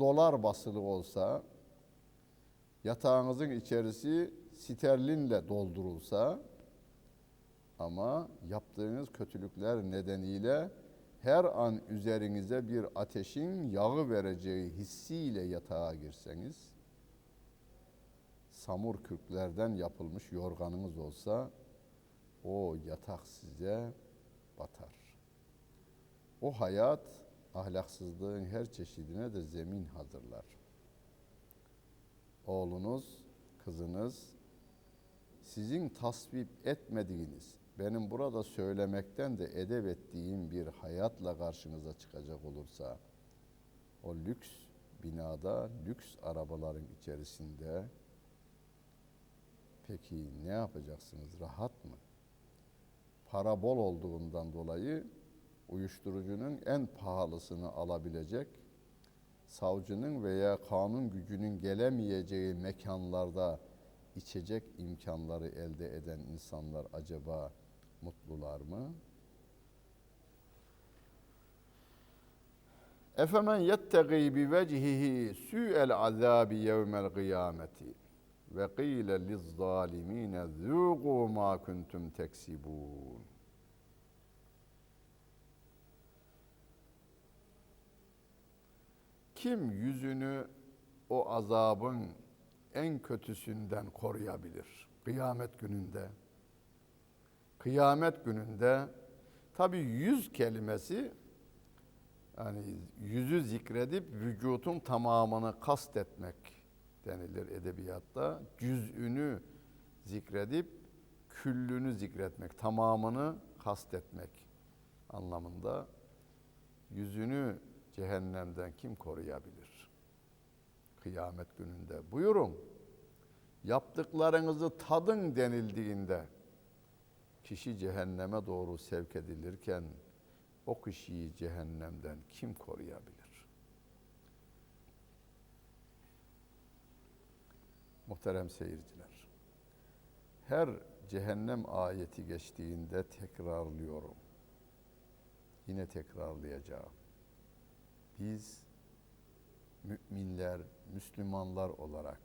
dolar basılı olsa, yatağınızın içerisi sterlinle doldurulsa ama yaptığınız kötülükler nedeniyle her an üzerinize bir ateşin yağı vereceği hissiyle yatağa girseniz, samur kürklerden yapılmış yorganınız olsa, o yatak size batar. O hayat ahlaksızlığın her çeşidine de zemin hazırlar. Oğlunuz, kızınız sizin tasvip etmediğiniz, benim burada söylemekten de edep ettiğim bir hayatla karşınıza çıkacak olursa, o lüks binada, lüks arabaların içerisinde peki ne yapacaksınız? Rahat mı? Para bol olduğundan dolayı uyuşturucunun en pahalısını alabilecek, savcının veya kanun gücünün gelemeyeceği mekanlarda içecek imkanları elde eden insanlar acaba mutlular mı? Efemen yettegi bi vecihihi su'el azabi yevmel kıyameti ve qile liz zalimine zuqu ma kuntum teksibun. Kim yüzünü o azabın en kötüsünden koruyabilir? Kıyamet gününde. Kıyamet gününde tabi yüz kelimesi yani yüzü zikredip vücutun tamamını kastetmek denilir edebiyatta. Cüz'ünü zikredip küllünü zikretmek, tamamını kastetmek anlamında. Yüzünü cehennemden kim koruyabilir? Kıyamet gününde. Buyurun. Yaptıklarınızı tadın denildiğinde kişi cehenneme doğru sevk edilirken o kişiyi cehennemden kim koruyabilir? Muhterem seyirciler. Her cehennem ayeti geçtiğinde tekrarlıyorum. Yine tekrarlayacağım biz müminler, Müslümanlar olarak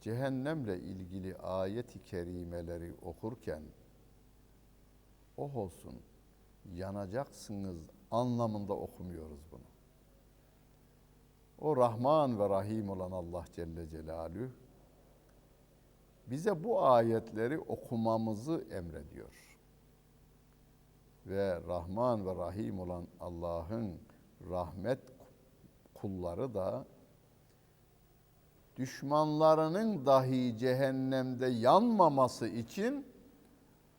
cehennemle ilgili ayet-i kerimeleri okurken oh olsun yanacaksınız anlamında okumuyoruz bunu. O Rahman ve Rahim olan Allah Celle Celaluhu bize bu ayetleri okumamızı emrediyor. Ve Rahman ve Rahim olan Allah'ın rahmet kulları da düşmanlarının dahi cehennemde yanmaması için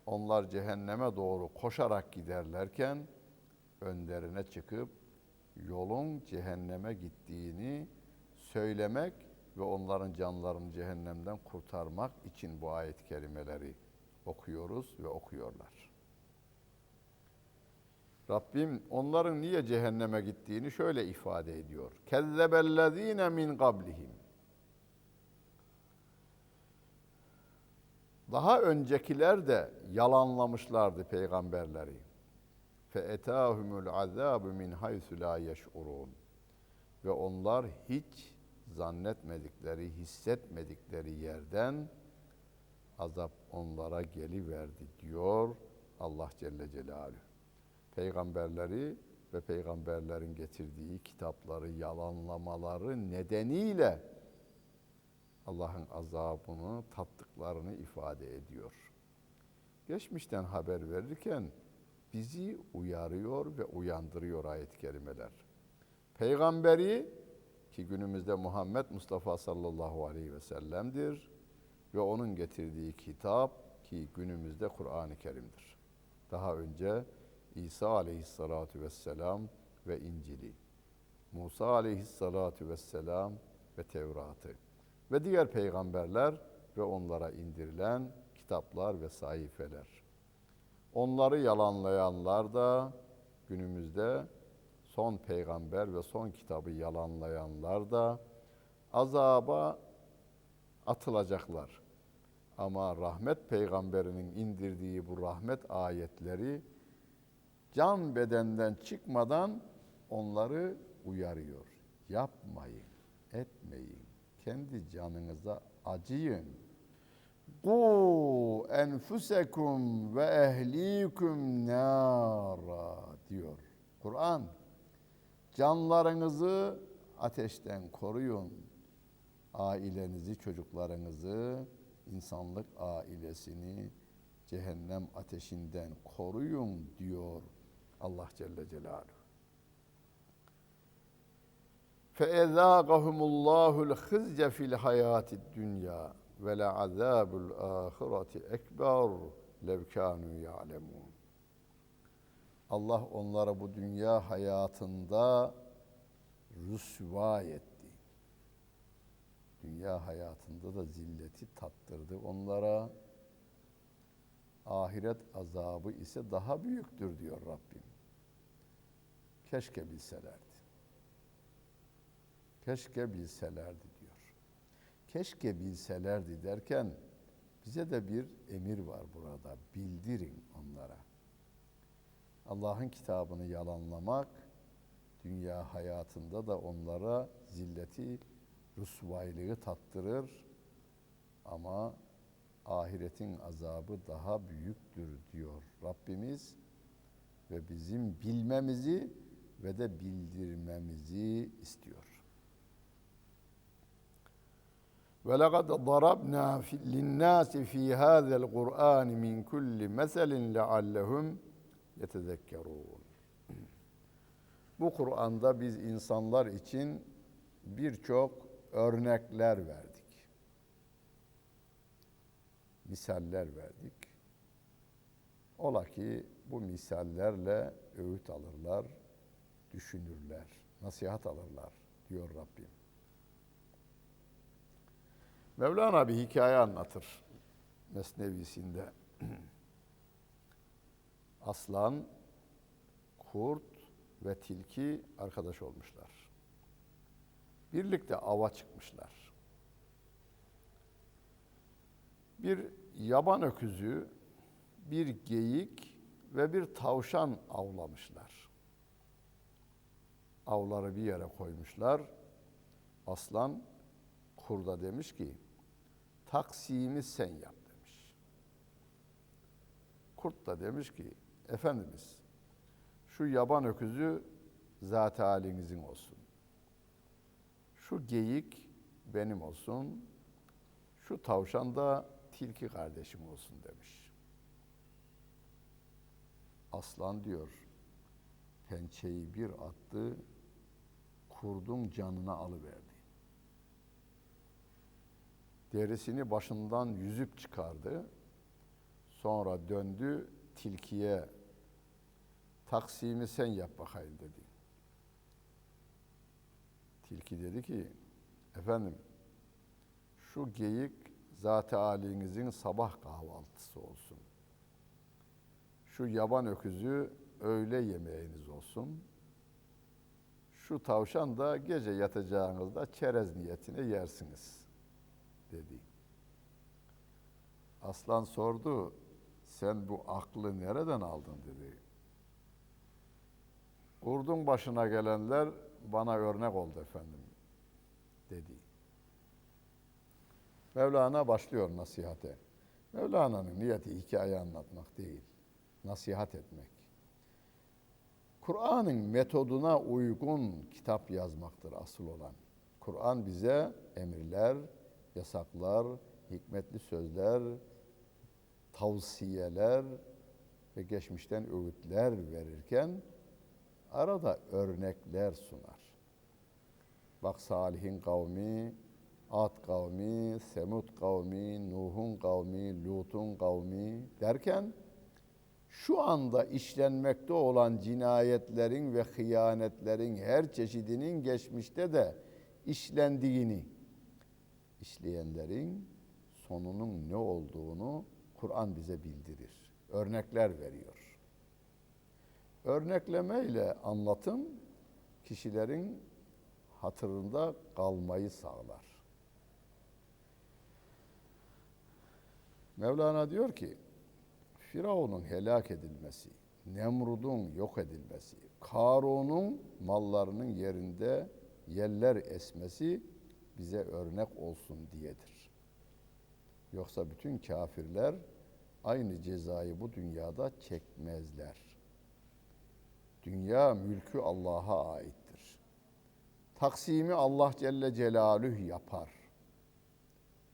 onlar cehenneme doğru koşarak giderlerken önlerine çıkıp yolun cehenneme gittiğini söylemek ve onların canlarını cehennemden kurtarmak için bu ayet kelimeleri okuyoruz ve okuyorlar. Rabbim onların niye cehenneme gittiğini şöyle ifade ediyor. Kezzebellezine min qablihim. Daha öncekiler de yalanlamışlardı peygamberleri. Fe etahumul azabu min haythu la yeş'urun. Ve onlar hiç zannetmedikleri, hissetmedikleri yerden azap onlara geliverdi diyor Allah Celle Celaluhu peygamberleri ve peygamberlerin getirdiği kitapları yalanlamaları nedeniyle Allah'ın azabını tattıklarını ifade ediyor. Geçmişten haber verirken bizi uyarıyor ve uyandırıyor ayet-i kerimeler. Peygamberi ki günümüzde Muhammed Mustafa sallallahu aleyhi ve sellem'dir ve onun getirdiği kitap ki günümüzde Kur'an-ı Kerim'dir. Daha önce İsa aleyhissalatu vesselam ve İncil'i, Musa aleyhissalatu vesselam ve Tevrat'ı ve diğer peygamberler ve onlara indirilen kitaplar ve sayfeler. Onları yalanlayanlar da günümüzde son peygamber ve son kitabı yalanlayanlar da azaba atılacaklar. Ama rahmet peygamberinin indirdiği bu rahmet ayetleri can bedenden çıkmadan onları uyarıyor. yapmayın, etmeyin. Kendi canınıza acıyın. Ku enfusekum ve ehlikum nara diyor Kur'an. Canlarınızı ateşten koruyun. Ailenizi, çocuklarınızı, insanlık ailesini cehennem ateşinden koruyun diyor Allah Celle Celaluhu. فَاَذَاقَهُمُ اللّٰهُ الْخِزْيَ فِي الْحَيَاةِ الدُّنْيَا وَلَعَذَابُ الْآخِرَةِ اَكْبَرُ لَوْ كَانُوا يَعْلَمُونَ Allah onlara bu dünya hayatında rüsva etti. Dünya hayatında da zilleti tattırdı onlara. Ahiret azabı ise daha büyüktür diyor Rabbim. Keşke bilselerdi. Keşke bilselerdi diyor. Keşke bilselerdi derken bize de bir emir var burada. Bildirin onlara. Allah'ın kitabını yalanlamak dünya hayatında da onlara zilleti, rüsvaylığı tattırır. Ama ahiretin azabı daha büyüktür diyor Rabbimiz ve bizim bilmemizi ve de bildirmemizi istiyor. Ve laqad darabna lin-nasi fi hadzal Kur'an min kulli meselin leallehum yetezekkerun. Bu Kur'an'da biz insanlar için birçok örnekler verdik. Misaller verdik. Ola ki bu misallerle öğüt alırlar, düşünürler, nasihat alırlar diyor Rabbim. Mevlana bir hikaye anlatır Mesnevisinde. Aslan, kurt ve tilki arkadaş olmuşlar. Birlikte ava çıkmışlar. Bir yaban öküzü, bir geyik ve bir tavşan avlamışlar. Avları bir yere koymuşlar. Aslan kurda demiş ki, taksimi sen yap demiş. Kurt da demiş ki, Efendimiz şu yaban öküzü zat halinizin olsun. Şu geyik benim olsun. Şu tavşan da tilki kardeşim olsun demiş. Aslan diyor, pençeyi bir attı, kurdun canını alıverdi. Derisini başından yüzüp çıkardı. Sonra döndü tilkiye taksimi sen yap bakayım dedi. Tilki dedi ki efendim şu geyik zat halinizin sabah kahvaltısı olsun. Şu yaban öküzü öğle yemeğiniz olsun. Şu tavşan da gece yatacağınızda çerez niyetine yersiniz dedi. Aslan sordu, sen bu aklı nereden aldın dedi. Kurdun başına gelenler bana örnek oldu efendim dedi. Mevlana başlıyor nasihate. Mevlana'nın niyeti hikaye anlatmak değil, nasihat etmek. Kur'an'ın metoduna uygun kitap yazmaktır asıl olan. Kur'an bize emirler, yasaklar, hikmetli sözler, tavsiyeler ve geçmişten öğütler verirken arada örnekler sunar. Bak Salih'in kavmi, Ad kavmi, Semud kavmi, Nuh'un kavmi, Lut'un kavmi derken şu anda işlenmekte olan cinayetlerin ve hıyanetlerin her çeşidinin geçmişte de işlendiğini, işleyenlerin sonunun ne olduğunu Kur'an bize bildirir. Örnekler veriyor. Örnekleme ile anlatım kişilerin hatırında kalmayı sağlar. Mevlana diyor ki, Firavun'un helak edilmesi, Nemrud'un yok edilmesi, Karun'un mallarının yerinde yeller esmesi bize örnek olsun diyedir. Yoksa bütün kafirler aynı cezayı bu dünyada çekmezler. Dünya mülkü Allah'a aittir. Taksimi Allah Celle Celaluhu yapar.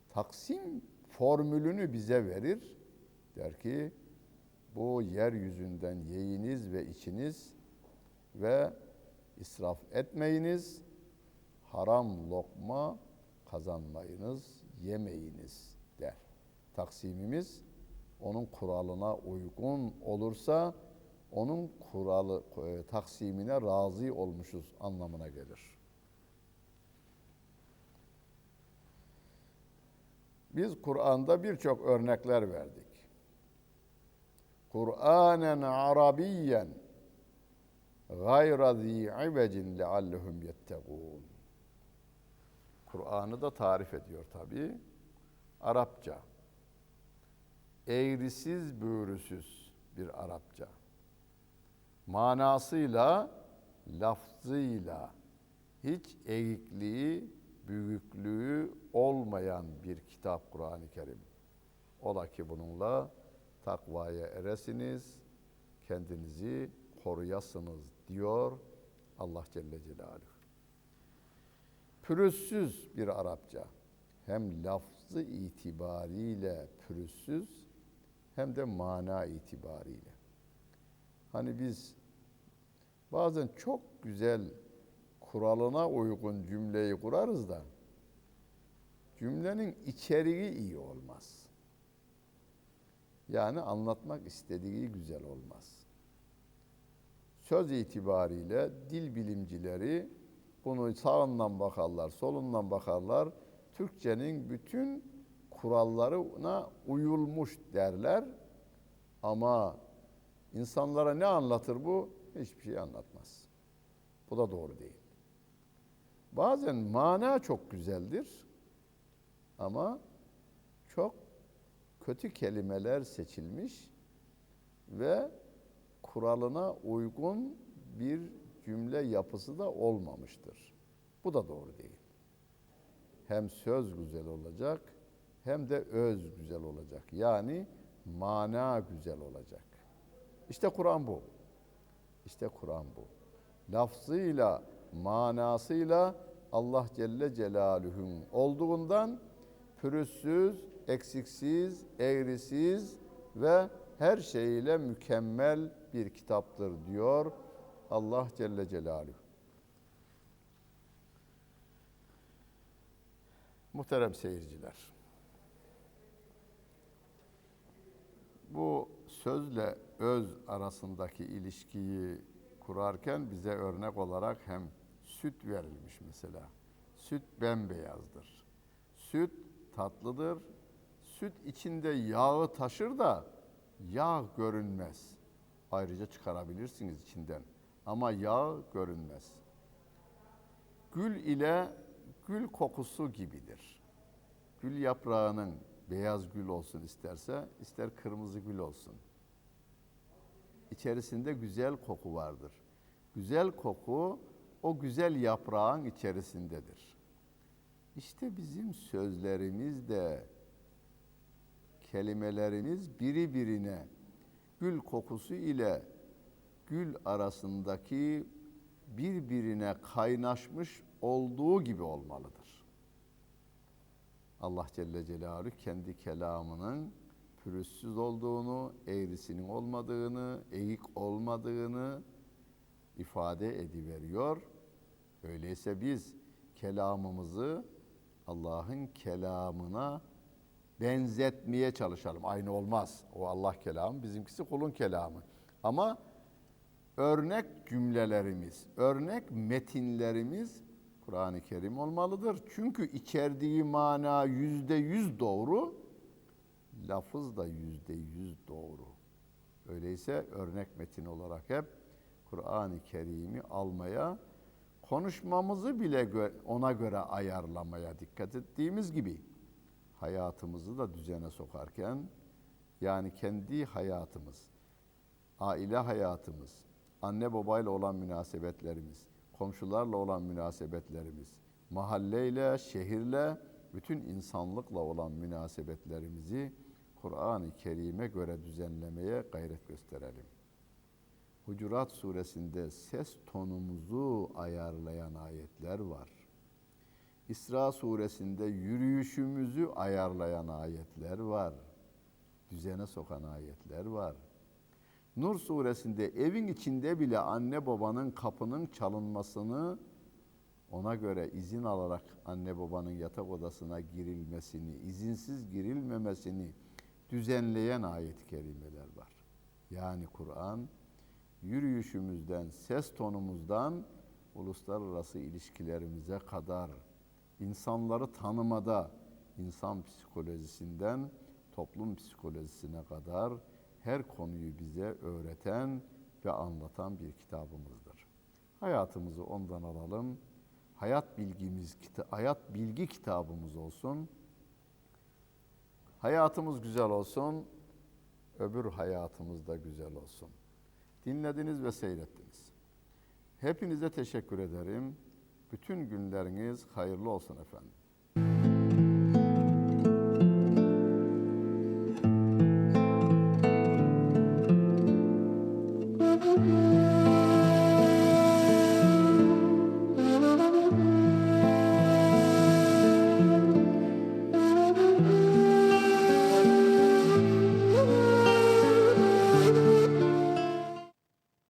Taksim formülünü bize verir. Der ki bu yeryüzünden yiyiniz ve içiniz ve israf etmeyiniz. Haram lokma kazanmayınız, yemeyiniz der. Taksimimiz onun kuralına uygun olursa onun kuralı e, taksimine razı olmuşuz anlamına gelir. Biz Kur'an'da birçok örnekler verdik. Kur'anen Arabiyen gayra zî ivecin leallehum yettegûn. Kur'an'ı da tarif ediyor tabi. Arapça. Eğrisiz büğrüsüz bir Arapça. Manasıyla, lafzıyla hiç eğikliği, büyüklüğü olmayan bir kitap Kur'an-ı Kerim. Ola ki bununla takvaya eresiniz, kendinizi koruyasınız diyor Allah Celle Celaluhu. Pürüzsüz bir Arapça. Hem lafzı itibariyle pürüzsüz hem de mana itibariyle. Hani biz bazen çok güzel kuralına uygun cümleyi kurarız da cümlenin içeriği iyi olmaz. Yani anlatmak istediği güzel olmaz. Söz itibariyle dil bilimcileri bunu sağından bakarlar, solundan bakarlar. Türkçenin bütün kurallarına uyulmuş derler. Ama insanlara ne anlatır bu? Hiçbir şey anlatmaz. Bu da doğru değil. Bazen mana çok güzeldir ama çok kötü kelimeler seçilmiş ve kuralına uygun bir cümle yapısı da olmamıştır. Bu da doğru değil. Hem söz güzel olacak hem de öz güzel olacak. Yani mana güzel olacak. İşte Kur'an bu. İşte Kur'an bu. Lafzıyla, manasıyla Allah Celle Celaluhu'nun olduğundan pürüzsüz, eksiksiz, eğrisiz ve her şeyiyle mükemmel bir kitaptır diyor Allah Celle Celaluhu. Muhterem seyirciler. Bu sözle öz arasındaki ilişkiyi kurarken bize örnek olarak hem süt verilmiş mesela. Süt bembeyazdır. Süt tatlıdır. Süt içinde yağı taşır da yağ görünmez. Ayrıca çıkarabilirsiniz içinden. Ama yağ görünmez. Gül ile gül kokusu gibidir. Gül yaprağının beyaz gül olsun isterse, ister kırmızı gül olsun. İçerisinde güzel koku vardır. Güzel koku o güzel yaprağın içerisindedir. İşte bizim sözlerimiz de kelimelerimiz biri birine gül kokusu ile gül arasındaki birbirine kaynaşmış olduğu gibi olmalıdır. Allah Celle Celaluhu kendi kelamının pürüzsüz olduğunu, eğrisinin olmadığını, eğik olmadığını ifade ediveriyor. Öyleyse biz kelamımızı Allah'ın kelamına benzetmeye çalışalım. Aynı olmaz. O Allah kelamı, bizimkisi kulun kelamı. Ama örnek cümlelerimiz, örnek metinlerimiz Kur'an-ı Kerim olmalıdır. Çünkü içerdiği mana yüzde yüz doğru, lafız da yüzde yüz doğru. Öyleyse örnek metin olarak hep Kur'an-ı Kerim'i almaya, konuşmamızı bile ona göre ayarlamaya dikkat ettiğimiz gibi hayatımızı da düzene sokarken yani kendi hayatımız, aile hayatımız, anne babayla olan münasebetlerimiz, komşularla olan münasebetlerimiz, mahalleyle, şehirle, bütün insanlıkla olan münasebetlerimizi Kur'an-ı Kerim'e göre düzenlemeye gayret gösterelim. Hucurat suresinde ses tonumuzu ayarlayan ayetler var. İsra suresinde yürüyüşümüzü ayarlayan ayetler var. Düzene sokan ayetler var. Nur suresinde evin içinde bile anne babanın kapının çalınmasını ona göre izin alarak anne babanın yatak odasına girilmesini, izinsiz girilmemesini düzenleyen ayet-i kerimeler var. Yani Kur'an yürüyüşümüzden, ses tonumuzdan uluslararası ilişkilerimize kadar insanları tanımada, insan psikolojisinden toplum psikolojisine kadar her konuyu bize öğreten ve anlatan bir kitabımızdır. Hayatımızı ondan alalım. Hayat bilgimiz, hayat bilgi kitabımız olsun. Hayatımız güzel olsun. Öbür hayatımız da güzel olsun. Dinlediniz ve seyrettiniz. Hepinize teşekkür ederim. Bütün günleriniz hayırlı olsun efendim.